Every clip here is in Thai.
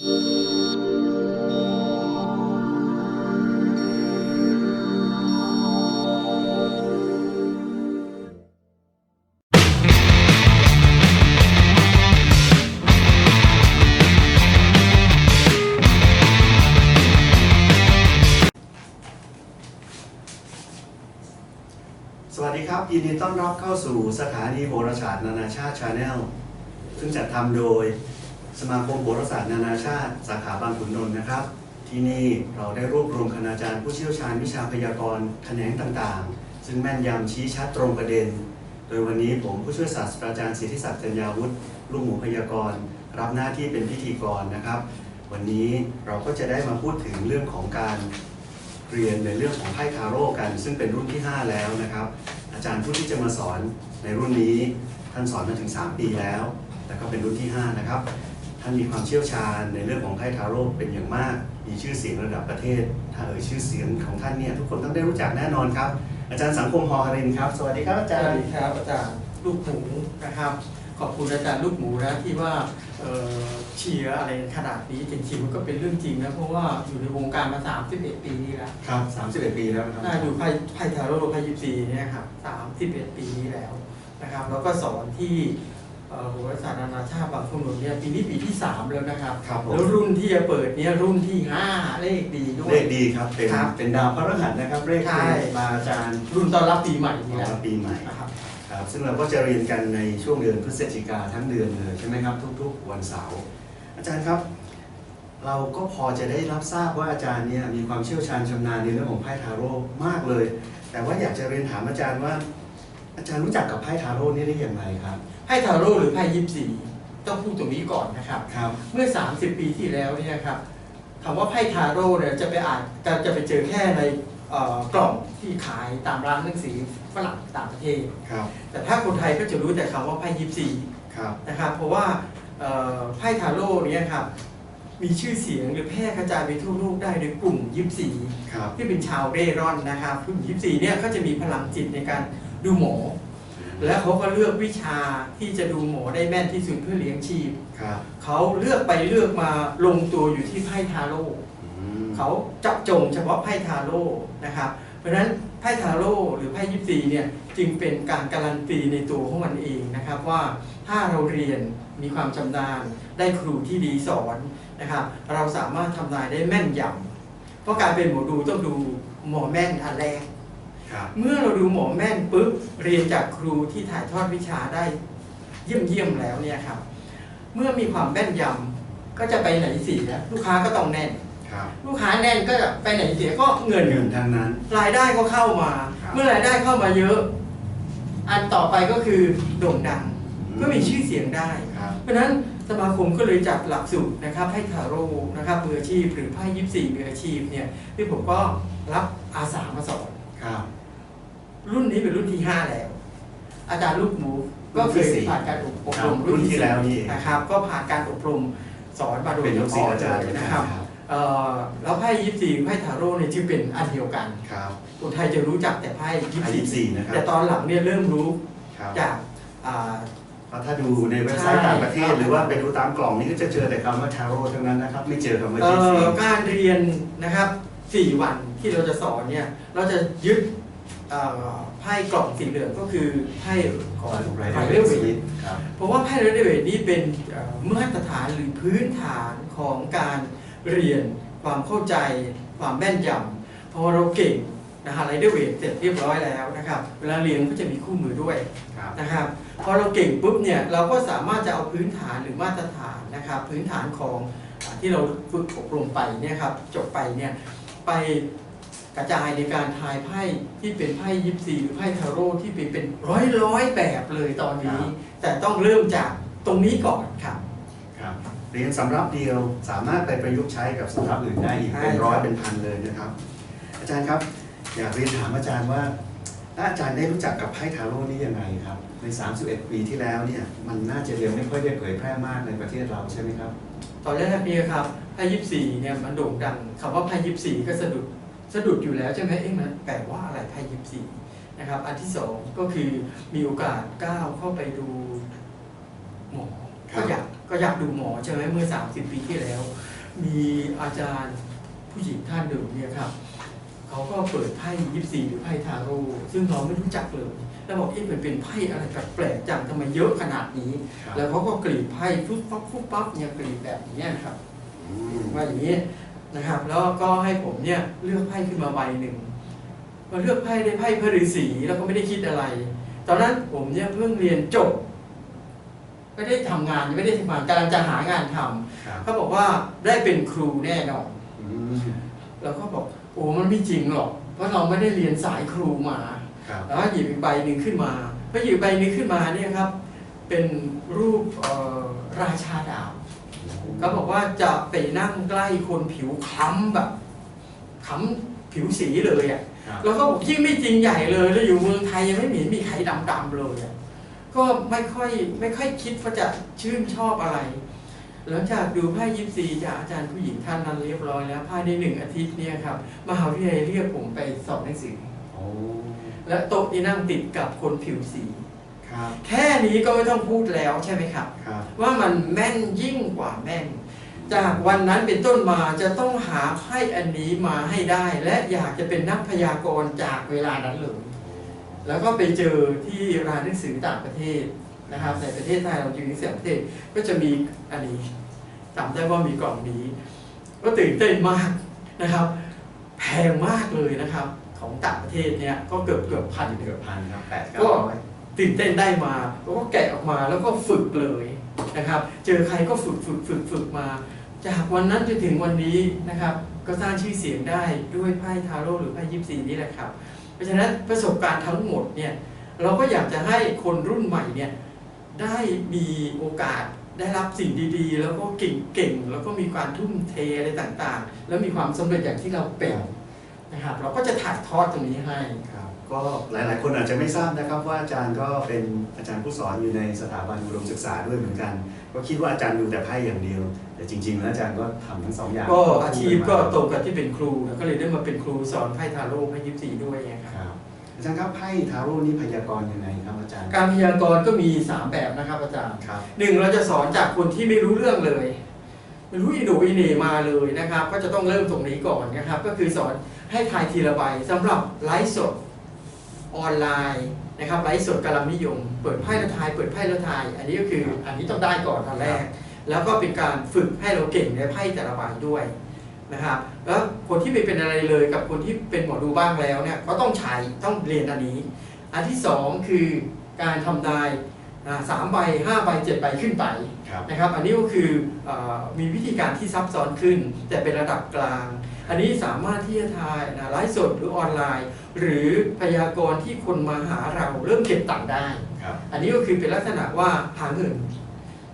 สวัสดีครับยินดีต้อนรับเข้าสู่สถานีโหราศาสตร์นานาชาติชาแนลซึ่งจัดทำโดย สมาคมโหราศาสตร์นานาชาติ สาขาบางขุนนนท์นะครับ ที่นี่เราได้รวบรวมคณาจารย์ผู้เชี่ยวชาญวิชาพยากรณ์แขนงต่างๆ ซึ่งแม่นยำชี้ชัดตรงประเด็น โดยวันนี้ผมผู้ช่วยศาสตราจารย์สิทธิศักดิ์จัญญาวุฒิลูกหมูพยากรณ์ รับหน้าที่เป็นพิธีกรนะครับ วันนี้เราก็จะได้มาพูดถึงเรื่องของการเรียนในเรื่องของไพ่ทาโร่กัน ซึ่งเป็นรุ่นที่ 5 แล้วนะครับ อาจารย์ผู้ที่จะมาสอนในรุ่นนี้ท่านสอนมาถึง 3 ปีแล้ว แต่ก็เป็นรุ่นที่ 5 นะครับ ท่านมีความเชี่ยวชาญในเรื่องของไพ่ทาโร่เป็นอย่างมาก มีชื่อเสียงระดับประเทศ ถ้าเอ่ยชื่อเสียงของท่านเนี่ยทุกคนต้องได้รู้จักแน่นอนครับ อาจารย์สังคมฮอฮารินครับ สวัสดีครับอาสจารวัสย์ดีครับอาจารย์ลูกหมูนะครับ ขอบคุณอาจารย์ลูกหมูนะที่ว่าเอ่อเชียร์อะไรขนาดนี้จริงๆมันก็เป็นเรื่องจริงนะเพราะว่าอยู่ในวงการมา 31 ปีนี้แล้วครับ 31 ปีแล้วนะครับน่าอยู่ไพ่ไพ่ทาโร่ไพ่ยิปซีเนี่ยครับ31 ปีนี้แล้วนะครับ แล้วก็สอนที่เอ่อโหราศาสตร์นานาชาติบางคนเนี่ยปีนี้ปีที่ 3 แล้วนะครับ ครับผมแล้วรุ่นที่จะเปิดเนี่ยรุ่นที่ 5 เลขดีด้วเลยขดีครับ เป็นครับเป็นดาวพฤหัสนะครับ เลขใช่ เป็นมาอาจารย์รุ่นต้อนรับปีใหม่ขนี่องแหละรับปีใหม่ นะครับ ครับ ซึ่งเราก็จะเรียนกันในช่วงเดือนพฤศจิกาทั้งเดือนเลยใช่ไหมครับ ทุกๆ วันเสาร์ อาจารย์ครับ เราก็พอจะได้รับทราบว่าอาจารย์เนี่ยมีความเชี่ยวชาญชำนาญในเรื่องของไพ่ทาโร่มากเลย แต่ว่าอยากจะเรียนถามอาจารย์ว่า อาจารย์รู้จักกับไพ่ทาโร่นี่ได้อย่างไรครับ ไพ่ทาโร่หรือไพ่ยิปซีต้องพูดตรงนี้ก่อนนะครับครับ เมื่อ 30 ปีที่แล้วเนี่ยครับคำว่าไพ่ทาโร่เนี่ยจะไปอ่านจะจะไปเจอแค่ในเอ่อกล่องที่ขายตามร้านหนังสือฝรั่งต่างประเทศครับ แต่ถ้าคนไทยก็จะรู้แต่คำว่าไพ่ยิปซีครับนะครับเพราะว่าเอ่อไพ่ทาโร่เนี่ยครับมีชื่อเสียงหรือแพร่กระจายไปทั่วโลกได้โดยกลุ่มยิปซีครับที่เป็นชาวเร่ร่อนนะครับกลุ่มยิปซีเนี่ยเขาจะมีพลังจิตในการ ดูหมอ และเขาก็เลือกวิชาที่จะดูหมอได้แม่นที่สุดเพื่อเลี้ยงชีพครับเขาเลือกไปเลือกมาลงตัวอยู่ที่ไพ่ทาโร่อืมเขาเจับจงเฉพาะไพ่ทาโร่นะครับเพราะฉะนั้นไพ่ทาโร่หรือไพ่ยิปซีเนี่ยจึงเป็นการการันตีในตัวของมันเองนะครับว่าถ้าเราเรียนมีความชำนาญได้ครูที่ดีสอนนะครับเราสามารถทำนายได้แม่นยำเพราะการเป็นหมอดูต้องดูหมอแม่นอันแรกครับ เมื่อเราดูหมอแม่นปุ๊บเรียนจากครูที่ถ่ายทอดวิชาได้เยี่ยมเยี่ยมๆแล้วเนี่ยครับ เมื่อมีความแม่นยำก็จะไปไหนเสียลูกค้าก็ต้องแน่นครับลูกค้าแน่นก็จะไปไหนเสียก็เงินเงินทั้งนั้น รายได้ก็เข้ามาครับเมื่อรายได้เข้ามาเยอะ อันต่อไปก็คือโด่งดัง ก็มีชื่อเสียงได้ครับเพราะฉะนั้นสมาคมก็เลยจัดหลักสูตรนะครับ ให้ทาโร่นะครับมืออาชีพ หรือไพ่ยิปซีมืออาชีพเนี่ยที่ผมก็รับอาสามาสอนค รับรุ่นนี้เป็นรุ่นที่5แล้ว อาจารย์ลูกหมูก็เคยผ่านการอบครรับมรุ่รุ่นนที่ที่แล้วสี่นี่เองนะครับ ก็ผ่านการอบรมสอนมาโดยเป็นเฉลูกศิษพาะย์อาจารย์เลยนะนะคครัรับบเอ่อแล้วไพ่ยิปซีไพ่ทาโร่เนี่ยจึงเป็นอันเดียวกันครับคนไทยจะรู้จักแต่ไพ่ยิปไพ่ซียิปซีนะครับแต่ตอนหลังเนี่ยเริ่มรู้ครับจากอ่าเพราะถ้าดูในเว็บไซต์ต่างประเทศใช่หรือว่าไปดูตามกล่องนี้ก็จะเจอแต่คำว่าทาโร่ทั้งนั้นนะครับ ไม่เจอคำว่าเอ่ยิปซีอการเรียนนะครับ 4 วันที่เราจะสอนเนี่ยเราจะยึดเอ่อ ไพ่กล่องสีเหลืองก็คือไพ่ของไรไพ่เดเรอร์เวสวิทตครับเพราะว่าไพ่เรเดเวทนี้เป็นเอ่อมาตรฐานหรือพื้นฐานของการเรียนความเข้าใจความแม่นยำพอเราเก่งนะฮะไรเดเวทเสร็จเรียบร้อยแล้วนะครับเวลาเรียนก็จะมีคู่มือด้วยครับนะครับพอเราเก่งปุ๊บเนี่ยเราก็สามารถจะเอาพื้นฐานหรือมาตรฐานนะครับพื้นฐานของอาที่เราฝึกอบรมไปเนี่ยครับจบไปเนี่ยไป กระจายในการทายไพ่ที่เป็นไพ่ยิปซีหรือไพ่ทาโร่ที่เป็นเป็นร้อยร้อยๆแบบเลยตอนนี้ แต่ต้องเริ่มจากตรงนี้ก่อนครับครับเรียนสำรับเดียวสามารถไปประยุกต์ใช้กับสำรับอื่นได้อีกใช่เป็นร้อยครับเป็นพันเลยนะครับ อาจารย์ครับ อยากเรียนถามอาจารย์ว่าถ้าอาจารย์ได้รู้จักกับไพ่ทาโร่นี่ยังไงครับ ใน 31 ปีที่แล้วเนี่ยมันน่าจะเรียนไม่ค่อยได้เผยแพร่มากในประเทศเราใช่ไหมครับ ตอนแรกนี่ครับไพ่ยิปซีเนี่ยมันโด่งดังคำว่าไพ่ยิปซีก็สะดุด สะดุดอยู่แล้วใช่ไหมเอ๊ะมันแปลว่าอะไรไพ่ยิปซีนะครับอันที่สองก็คือมีโอกาสก้าวเข้าไปดูหมอครับก็อยากก็อยากดูหมอใช่ไหมเมื่อ 30 ปีที่แล้ว มีอาจารย์ผู้หญิงท่านหนึ่งเนี่ยครับเขาก็เปิดไพ่ยิปซีหรือไพ่ทาโร่ซึ่งเราไม่รู้จักเลย แล้วบอกเอ๊ะมันเป็นไพ่อะไรแปลกๆจังทำไมเยอะขนาดนี้ครับแล้วเขาก็กรีดไพ่ฟุบปั๊บฟุบปั๊บเนี่ยกรีดแบบนี้ครับอืมว่าอย่างนี้ นะครับ แล้วก็ให้ผมเนี่ยเลือกไพ่ขึ้นมาใบหนึ่งมาเลือกไพ่ได้ไพ่พระฤาษีแล้วก็ไม่ได้คิดอะไร ตอนนั้นผมเนี่ยเพิ่งเรียนจบไม่ได้ทำงานยังไม่ได้ทำงานกำลังจะหางานทำครับเขาบอกว่าได้เป็นครูแน่นอนอืมเราก็บอกโอ้มันไม่จริงหรอก เพราะเราไม่ได้เรียนสายครูมาครับแล้วก็หยิบอีกใบหนึ่งขึ้นมาพอหยิบใบหนึงขึ้นมาเนี่ยครับ เป็นรูปเอ่อราชาดาบ เขาบอกว่าจะไปนั่งใกล้คนผิวคล้ำแบบคล้ำผิวสีเลยอะครับแล้วก็บอกยิ่งไม่จริงใหญ่เลยแล้วอยู่เมืองไทยยังไม่เห็นมีใครดำๆเลยอะก็ไม่ค่อยไม่ค่อยคิดว่าจะชื่นชอบอะไร หลังจากดูไพ่ยิปซีจากอาจารย์ผู้หญิงท่านนั้นเรียบร้อยแล้วภายในหนึ่งอาทิตย์เนี่ยครับมหาวิทยาลัยเรียกผมไปสอบหนังสือโอ้และโต๊ะที่นั่งติดกับคนผิวสีครับ แค่นี้ก็ไม่ต้องพูดแล้วใช่ไหมครับครับ ว่ามันแม่นยิ่งกว่าแม่น จากวันนั้นเป็นต้นมาจะต้องหาไพ่อันนี้มาให้ได้ และอยากจะเป็นนักพยากรณ์จากเวลานั้นเลยแล้วก็ไปเจอที่ร้านหนังสือต่างประเทศนะครับ ในประเทศไทยเราอยู่ในเสียงประเทศก็จะมีอันนี้จำได้ว่ามีกล่องนี้ ก็ตื่นเต้นมากนะครับ แพงมากเลยนะครับของต่างประเทศเนี่ยก็เกือบเกือบพันเกือบพันครับแปดก็เก้าร้อย ตื่นเต้นได้มาแล้วก็แกะออกมาแล้วก็ฝึกเลยนะครับ เจอใครก็ฝึกฝึกฝึกฝึกมา จากวันนั้นจนถึงวันนี้นะครับ ก็สร้างชื่อเสียงได้ด้วยไพ่ทาโร่หรือไพ่ยิปซีนี่แหละครับ เพราะฉะนั้นประสบการณ์ทั้งหมดเนี่ยเราก็อยากจะให้คนรุ่นใหม่เนี่ยได้มีโอกาสได้รับสิ่งดีๆ แล้วก็เก่งๆ แล้วก็มีการทุ่มเทอะไรต่างๆ แล้วมีความสำเร็จอย่างที่เราเป็นนะครับ เราก็จะถ่ายทอดตรงนี้ให้ครับ ก็หลาย ๆ คนอาจจะไม่ทราบนะครับว่าอาจารย์ก็เป็นอาจารย์ผู้สอนอยู่ในสถาบันอุดมศึกษาด้วยเหมือนกัน ก็คิดว่าอาจารย์ดูแต่ไพ่อย่างเดียว แต่จริง ๆ แล้วอาจารย์ก็ทำทั้งสองอย่าง ก็อาชีพก็ตรงกับที่เป็นครูนะก็เลยได้มาเป็นครูสอนไพ่ทาโร่ไพ่ยิปซีด้วยไงครับครับอาจารย์ครับไพ่ทาโร่นี่พยากรณ์ยังไงครับอาจารย์ การพยากรณ์ก็มี 3 แบบนะครับอาจารย์ครับหนึ่งเราจะสอนจากคนที่ไม่รู้เรื่องเลยไม่รู้อีโหนอีเหนมาเลยนะครับ ก็จะต้องเริ่มตรงนี้ก่อนนะครับ ก็คือสอนให้ทายทีละใบสำหรับไลฟ์สด ออนไลน์นะครับไลฟ์สดกำลังนิยม เปิดไพ่และทาย เปิดไพ่และทาย อันนี้ก็คืออันนี้ต้องได้ก่อนตอนแรก แล้วก็เป็นการฝึกให้เราเก่งในไพ่แต่ละใบด้วยนะครับแล้วคนที่ไม่เป็นอะไรเลยกับคนที่เป็นหมอดูบ้างแล้วเนี่ยก็ต้องใช้ต้องเรียนอันนี้ อันที่สองคือการทำนายอ่าสามใบห้าใบเจ็ดใบขึ้นไปครับนะครับ อันนี้ก็คือเออมีวิธีการที่ซับซ้อนขึ้น แต่เป็นระดับกลาง อันนี้สามารถที่จะทายนะไลฟ์สดหรือออนไลน์ หรือพยากรณ์ที่คนมาหาเราเริ่มเก็บตังค์ได้ ครับ อันนี้ก็คือเป็นลักษณะว่าหาเงิน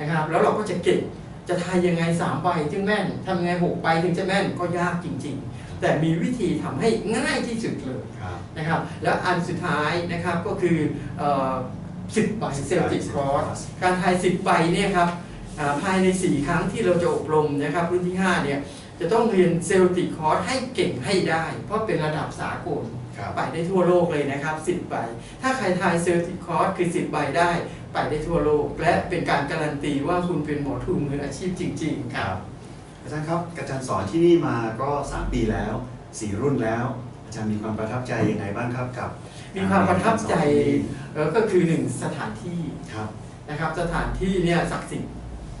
นะครับ แล้วเราก็จะเก็บจะทายยังไงสามใบถึงแม่นทำยังไงหกใบถึงจะแม่นก็ยากจริง ๆ แต่มีวิธีทำให้ง่ายที่สุดเลยครับ นะครับ แล้วอันสุดท้ายนะครับก็คือสิบใบเซลติกครอสการทายสิบใบเนี่ยครับอ่าภายใน 4 ครั้งที่เราจะอบรมนะครับรุ่นที่5เนี่ย จะต้องเรียนเซลติกคอร์สให้เก่งให้ได้ เพราะเป็นระดับสากลครับไปได้ทั่วโลกเลยนะครับ 10 ใบ ถ้าใครทายเซลติคอร์สคือ 10 ใบได้ ไปได้ทั่วโลก และเป็นการการันตีว่าคุณเป็นหมอทูมืออาชีพจริง ๆ ครับ อาจารย์ครับอาจารย์สอนที่นี่มาก็ 3 ปีแล้ว 4 รุ่นแล้ว อาจารย์มีความประทับใจยังไงบ้างครับกับ มีความประทับใจเอ่อก็คือหนึ่งสถานที่ครับนะครับ สถานที่เนี่ยศักดิ์สิทธิ์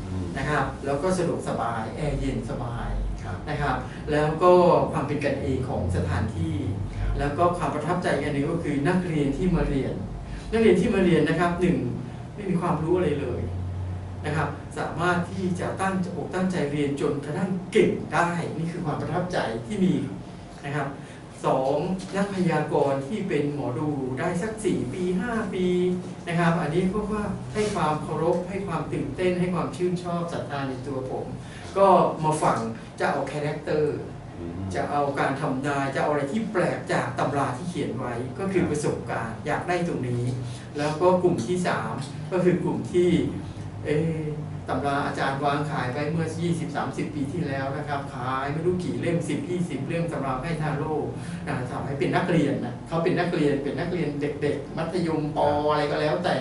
อืมนะครับ แล้วก็สะดวกสบายแอร์เย็นสบายครับ นะครับ แล้วก็ความเป็นกันเองของสถานที่ครับแล้วก็ความประทับใจอีกอันหนึ่งก็คือนักเรียนที่มาเรียน นักเรียนที่มาเรียนนะครับหนึ่งไม่มีความรู้อะไรเลยนะครับ สามารถที่จะตั้งอกตั้งใจเรียนจนกระทั่งเก่งได้นี่คือความประทับใจที่มีนะครับสองนักพยากรณ์ที่เป็นหมอดูได้สัก4ปี5ปีนะครับ อันนี้ก็ว่าให้ความเคารพให้ความตื่นเต้นให้ความชื่นชอบศรัทธาในตัวผม ก็มาฟังจะเอาคาแรคเตอร์อืมจะเอาการทำนายจะเอาอะไรที่แปลกจากตำราที่เขียนไว้ก็คือประสบการณ์อยากได้ตรงนี้ แล้วก็กลุ่มที่ 3 ก็คือกลุ่มที่เออตำราอาจารย์วางขายไปเมื่อ 20-30 ปีที่แล้วนะครับขายไม่รู้กี่เล่ม 10-20 เล่มตำราให้ทาโร่นะทำให้เป็นนักเรียนนะเขาเป็นนักเรียนเป็นนักเรียนเด็ก ๆ มัธยมปอะไรก็แล้วแต่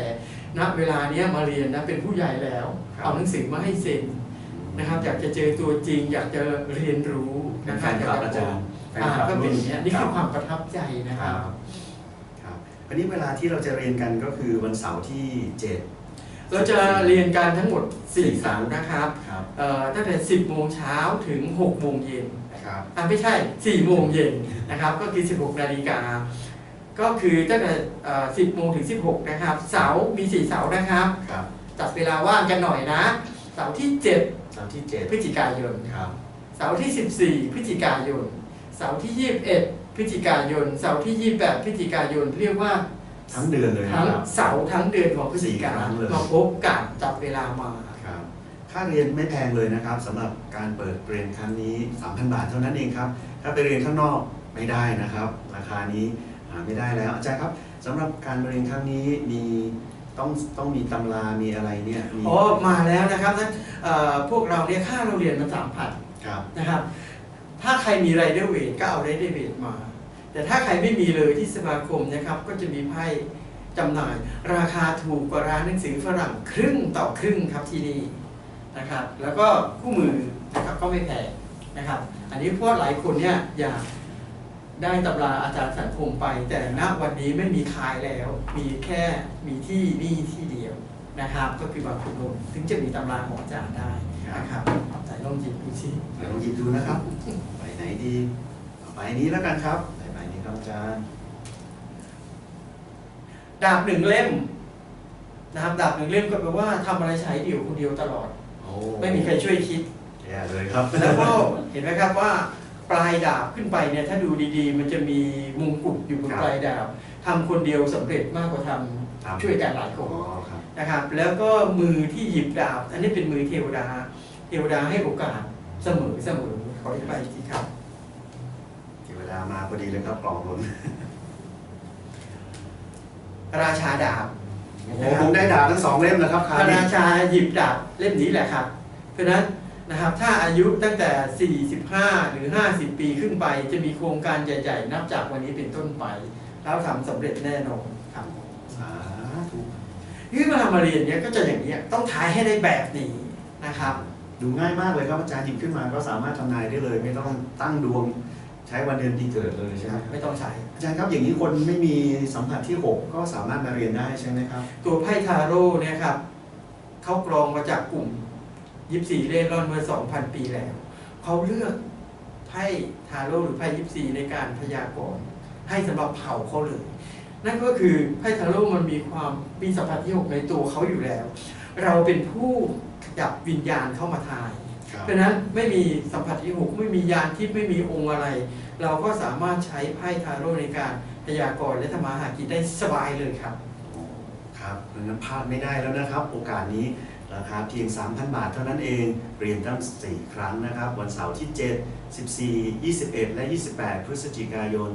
ณเวลาเนี้ยมาเรียนนะเป็นผู้ใหญ่แล้วครับเอาหนังสือมาให้เซ็น นะครับ อยากจะเจอตัวจริง อยากจะเรียนรู้เป็นนะคแฟรับนคลับอาจารย์แฟนอ่าคลับก็เป็นอย่างเงี้ยนี่คือรับความประทับใจนะคครัรับบครับอันนี้เวลาที่เราจะเรียนกันก็คือวันเสาร์ที่เจ็ดเราจะเรียนการทั้งหมด4เสาร์นะครับครับเอ่อตั้งแต่ 10 โมงเช้าถึง 6 โมงเย็นครับอ่าไม่ใช่ 4 โมงเย็นนะครับ ก็คือ 16 นาฬิกาก็คือตั้งแต่เอ่อ10 โมงถึง 16 นะครับ เสาร์มี 4 เสาร์นะครับครับจัดเวลาว่างกันหน่อยนะ เสาร์ที่ 7 เสาร์ที่เจ็ดพฤศจิกายน ครับเสาร์ที่ 14 พฤศจิกายน เสาร์ที่ 21 พฤศจิกายน เสาร์ที่ 28 พฤศจิกายน เรียกว่าทั้งเดือนเลยนะทั้งครับ เสาร์ทั้งเดือนของพฤศจิกาสี่ครั้งเลย มาพบกันจัดเวลามา ครับค่าเรียนไม่แพงเลยนะครับสำหรับการเปิดเรียนครั้งนี้ 3,000 บาทเท่านั้นเองครับ ถ้าไปเรียนข้างนอกไม่ได้นะครับ ราคานี้หาไม่ได้แล้วอาจารย์ครับสำหรับการเรียนครั้งนี้มี ต้องต้องมีตำรามีอะไรเนี่ยมีอ๋อมาแล้วนะครับนั้นเอ่อพวกเราเนี่ยค่าเราเรียนมันสามพันครับนะครับ ถ้าใครมีไรเดอร์เวทก็เอาไรเดอร์เวทมา แต่ถ้าใครไม่มีเลยที่สมาคมนะครับ ก็จะมีไพ่จำหน่าย ราคาถูกกว่าร้านหนังสือฝรั่งครึ่งต่อครึ่งครับที่นี่นะครับ แล้วก็คู่มือนะครับก็ไม่แพงนะครับ อันนี้เพราะหลายคนเนี่ยอยาก ได้ตำราอาจารย์สังคมไป แต่ณวันนี้ไม่มีขายแล้ว มีแค่มีที่นี่ที่เดียวนะครับ ก็คือบางขุนนนท์ถึงจะมีตำราของอาจารย์ได้นะครับแต่ลองหยิบดูสิเดี๋ยวลองหยิบดูนะครับไปไหนดีเอาไปนี้แล้วกันครับไปไปนี้ครับอาจารย์ดาบหนึ่งเล่มนะครับดาบหนึ่งเล่มก็แปลว่าทำอะไรใช้เดี่ยวคนเดียวตลอดโอ้ไม่มีใครช่วยคิดแย่เลยครับ แล้วก็เห็นไหมครับว่า ปลายดาบขึ้นไปเนี่ยถ้าดูดีๆ มันจะมีมงกุฎอยู่บนครับปลายดาบทำคนเดียวสำเร็จมากกว่าทครับำช่วยกันหลายคอ๋อนครับ นะครับแล้วก็มือที่หยิบดาบ อันนี้เป็นมือเทวดา เทวดาให้โอกาสเสมอเสมอขออีกใบสิครับที่เวลามาพอดีเลยครับกล่องล้นราชาดาบโอ้โหผมได้ดาบทั้งสองเล่มแล้วครับคพราวระนี้ราชาหยิบดาบเล่มนี้แหละครับ เพราะฉะนั้น นะครับถ้าอายุตั้งแต่ 45 หรือ 50 ปีขึ้นไป จะมีโครงการใหญ่ ๆ นับจากวันนี้เป็นต้นไป แล้วทำสำเร็จแน่นอนครับสาธุนี่เวลามาเรียนเนี้ยก็จะอย่างนี้ยต้องทายให้ได้แบบนี้นะครับ ดูง่ายมากเลยครับอาจารย์หยิบขึ้นมาก็สามารถทำนายได้เลย ไม่ต้องตั้งดวงใช้วันเดือนปีเกิดเลยใช่ไหมครับไม่ต้องใช้อาจารย์ครับอย่างนี้คนไม่มีสัมผัสที่ 6 ก็สามารถมาเรียนได้ใช่ไหมครับ ตัวไพ่ทาโร่เนี่ยครับเขากรองมาจากกลุ่ม ยิปซีเล่ร่อนเมื่อ2,000ปีแล้ว เขาเลือกไพ่ทาโร่หรือไพ่ยิปซีในการพยากรณ์ให้สำหรับเผ่าเขาเลย นั่นก็คือไพ่ทาโร่มันมีความมีสัมผัสที่หกในตัวเขาอยู่แล้ว เราเป็นผู้ขยับวิญญาณเข้ามาทายครับเพราะฉะนั้นไม่มีสัมผัสที่หกไม่มียานที่ไม่มีองค์อะไร เราก็สามารถใช้ไพ่ทาโร่ในการพยากรณ์และทำมาหากินได้สบายเลยครับ ครับเพราะฉะนั้นพลาดไม่ได้แล้วนะครับ โอกาสนี้ ราคาเพียง 3,000 บาทเท่านั้นเอง เรียนตั้ง 4 ครั้งนะครับ วันเสาร์ที่ 7 14 21 และ 28 พฤศจิกายน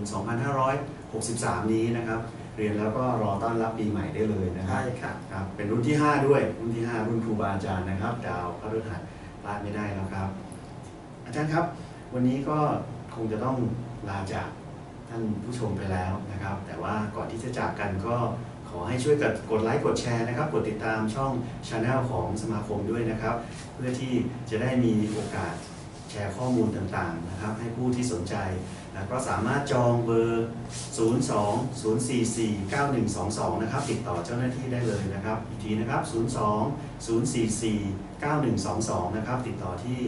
2563 นี้นะครับ เรียนแล้วก็รอต้อนรับปีใหม่ได้เลยนะครัใช่บครับครับ เป็นรุ่นที่ 5 ด้วย รุ่นที่ 5 รุ่นครูบาอาจารย์นะครับ ดาวพฤหัสพลาดไม่ได้แล้วครับ อาจารย์ครับ วันนี้ก็คงจะต้องลาจากท่านผู้ชมไปแล้วนะครับ แต่ว่าก่อนที่จะจากกันก็ข อให้ช่วยกดกดไลค์กดแชร์นะครับ กดติดตามช่องช anel ของสมาคมด้วยนะครับ เพื่อที่จะได้มีโอกาสแชร์ข้อมูลต่างๆนะครับ ให้ผู้ที่สนใจนะก็สามารถจองเบอร์ 02 044 9122 นะครับ ติดต่อเจ้าหน้าที่ได้เลยนะครับ อีกทีนะครับ 02 044 9122 นะครับ ติดต่อที่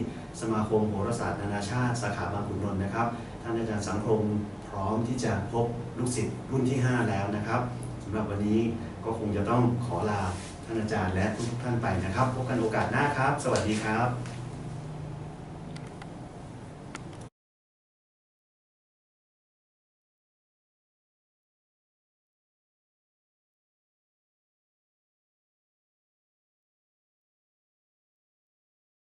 สมาคมโหราศาสตร์นานาชาติ สาขาบางขุนนนท์นะครับ ท่านอาจารย์สังคมพร้อมที่จะพบลูกศิษย์รุ่นที่ 5 แล้วนะครับำหรับวันนี้ก็คงจะต้องขอลาท่านอาจารย์และทุกท่านไปนะครับ พบกันโอกาสหน้าครับ สวัสดีครับ